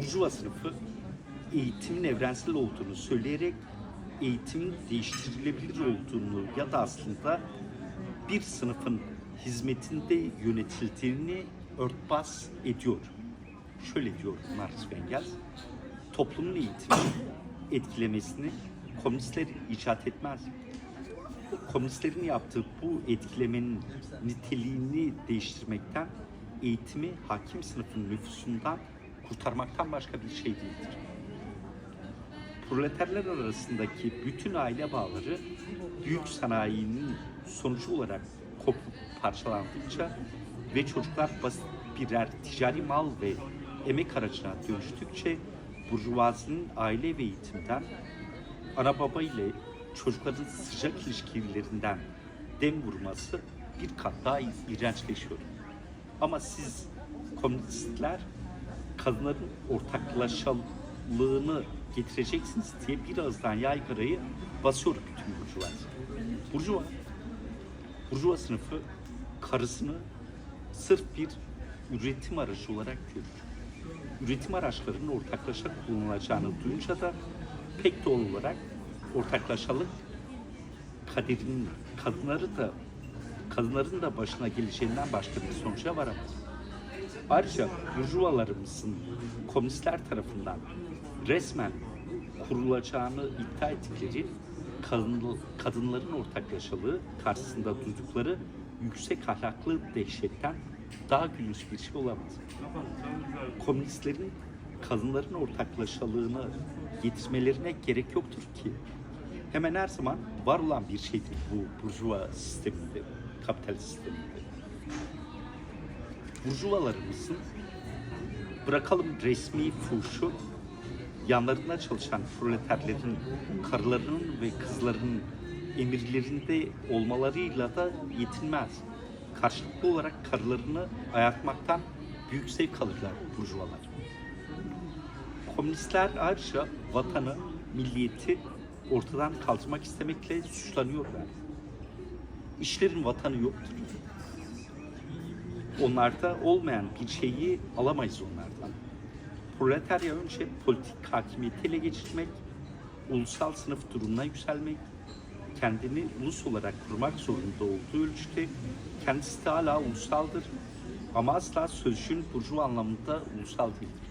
Burjuva sınıfı eğitimin evrensel olduğunu söyleyerek eğitimin değiştirilebilir olduğunu ya da aslında bir sınıfın hizmetinde yönetildiğini örtbas ediyor. Şöyle diyor Marx Engels, toplumun eğitimini etkilemesini komünistler icat etmez. Komünistlerin yaptığı bu etkilemenin niteliğini değiştirmekten, eğitimi hakim sınıfın nüfusundan kurtarmaktan başka bir şey değildir. Proleterler arasındaki bütün aile bağları büyük sanayinin sonucu olarak kopup parçalandıkça ve çocuklar basit birer ticari mal ve emek aracına dönüştükçe burjuvazinin aile ve eğitimden ana baba ile çocukların sıcak ilişkilerinden dem vurması bir kat daha iğrençleşiyor. Ama siz komünistler kadınların ortaklaşalığını getireceksiniz diye birazdan yaygarayı basıyor bütün burjuva. Burjuva, burjuva sınıfı karısını sırf bir üretim aracı olarak görür. Üretim araçlarının ortaklaşa kullanılacağını duyunca da pek doğal olarak ortaklaşalık kaderinin kadınları da kadınların da başına geleceğinden başka bir sonuca varamaz. Ayrıca burjuvalarımızın komünistler tarafından resmen kurulacağını iddia ettikleri kadın, kadınların ortaklaşalığı karşısında duydukları yüksek ahlaklı dehşetten daha gülünç bir şey olamaz. Komünistlerin kadınların ortaklaşalığını getirmelerine gerek yoktur ki hemen her zaman var olan bir şeydir bu burjuva sisteminde, kapitalist sisteminde burjuvalarımızın bırakalım resmi fuhuşu yanlarında çalışan proleterlerin karılarının ve kızlarının emirlerinde olmalarıyla da yetinmez. Karşılıklı olarak karılarını ayartmaktan büyük zevk alırlar burjuvalar. Komünistler ayrıca vatanı, milliyeti ortadan kaldırmak istemekle suçlanıyorlar. İşlerin vatanı yoktur onlarda olmayan bir şeyi alamayız onlardan. Proletarya önce politik hakimiyeti ele geçirmek, ulusal sınıf durumuna yükselmek, kendini ulus olarak kurmak zorunda olduğu ölçüde kendisi de hala ulusaldır ama asla sözcüğün burjuva anlamında ulusal değildir.